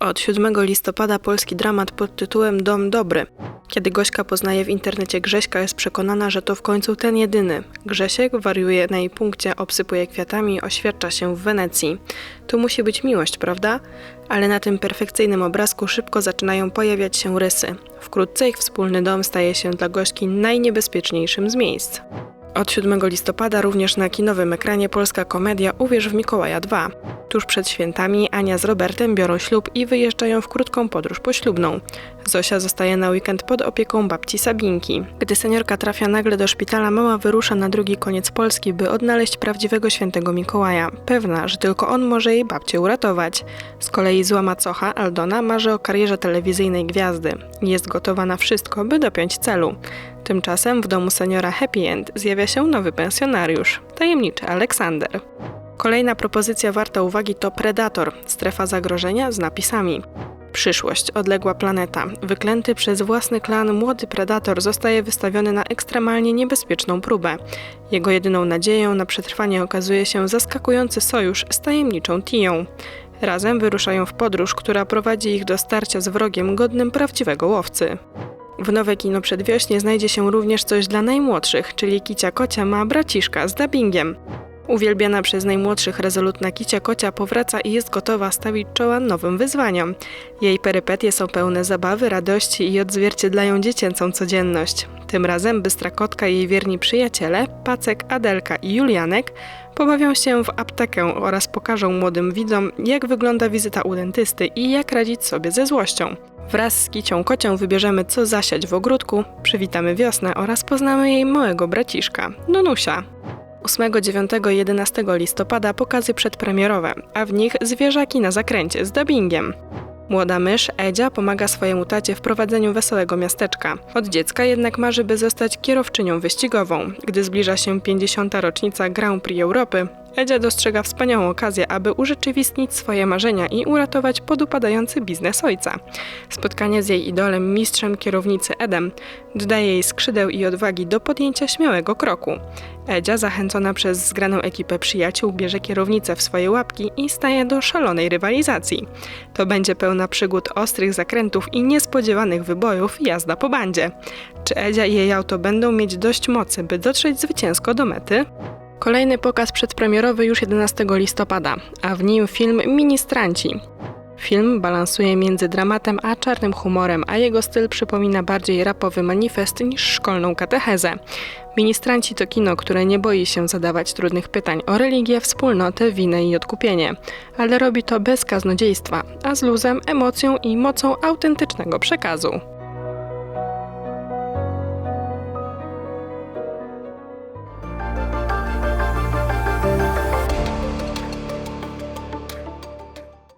Od 7 listopada polski dramat pod tytułem Dom Dobry. Kiedy Gośka poznaje w internecie Grześka, jest przekonana, że to w końcu ten jedyny. Grzesiek wariuje na jej punkcie, obsypuje kwiatami oświadcza się w Wenecji. Tu musi być miłość, prawda? Ale na tym perfekcyjnym obrazku szybko zaczynają pojawiać się rysy. Wkrótce ich wspólny dom staje się dla Gośki najniebezpieczniejszym z miejsc. Od 7 listopada również na kinowym ekranie polska komedia Uwierz w Mikołaja 2. Tuż przed świętami Ania z Robertem biorą ślub i wyjeżdżają w krótką podróż poślubną. Zosia zostaje na weekend pod opieką babci Sabinki. Gdy seniorka trafia nagle do szpitala, mama wyrusza na drugi koniec Polski, by odnaleźć prawdziwego świętego Mikołaja, pewna, że tylko on może jej babcię uratować. Z kolei zła macocha Aldona marzy o karierze telewizyjnej gwiazdy. Jest gotowa na wszystko, by dopiąć celu. Tymczasem w domu seniora Happy End zjawia się nowy pensjonariusz, tajemniczy Aleksander. Kolejna propozycja warta uwagi to Predator, strefa zagrożenia z napisami. Przyszłość, odległa planeta. Wyklęty przez własny klan młody predator zostaje wystawiony na ekstremalnie niebezpieczną próbę. Jego jedyną nadzieją na przetrwanie okazuje się zaskakujący sojusz z tajemniczą Tiją. Razem wyruszają w podróż, która prowadzi ich do starcia z wrogiem godnym prawdziwego łowcy. W nowe kino przedwiośnie znajdzie się również coś dla najmłodszych, czyli Kicia Kocia ma braciszka z dubbingiem. Uwielbiana przez najmłodszych rezolutna Kicia Kocia powraca i jest gotowa stawić czoła nowym wyzwaniom. Jej perypetie są pełne zabawy, radości i odzwierciedlają dziecięcą codzienność. Tym razem bystra kotka i jej wierni przyjaciele, Pacek, Adelka i Julianek, pobawią się w aptekę oraz pokażą młodym widzom, jak wygląda wizyta u dentysty i jak radzić sobie ze złością. Wraz z Kicią Kocią wybierzemy co zasiać w ogródku, przywitamy wiosnę oraz poznamy jej małego braciszka, Nunusia. 8, 9 i 11 listopada pokazy przedpremierowe, a w nich zwierzaki na zakręcie z dubbingiem. Młoda mysz, Edzia, pomaga swojemu tacie w prowadzeniu wesołego miasteczka. Od dziecka jednak marzy, by zostać kierowczynią wyścigową. Gdy zbliża się 50. rocznica Grand Prix Europy, Edzia dostrzega wspaniałą okazję, aby urzeczywistnić swoje marzenia i uratować podupadający biznes ojca. Spotkanie z jej idolem, mistrzem kierownicy Edem, dodaje jej skrzydeł i odwagi do podjęcia śmiałego kroku. Edzia, zachęcona przez zgraną ekipę przyjaciół, bierze kierownicę w swoje łapki i staje do szalonej rywalizacji. To będzie pełna przygód ostrych zakrętów i niespodziewanych wybojów jazda po bandzie. Czy Edzia i jej auto będą mieć dość mocy, by dotrzeć zwycięsko do mety? Kolejny pokaz przedpremierowy już 11 listopada, a w nim film Ministranci. Film balansuje między dramatem a czarnym humorem, a jego styl przypomina bardziej rapowy manifest niż szkolną katechezę. Ministranci to kino, które nie boi się zadawać trudnych pytań o religię, wspólnotę, winę i odkupienie, ale robi to bez kaznodziejstwa, a z luzem, emocją i mocą autentycznego przekazu.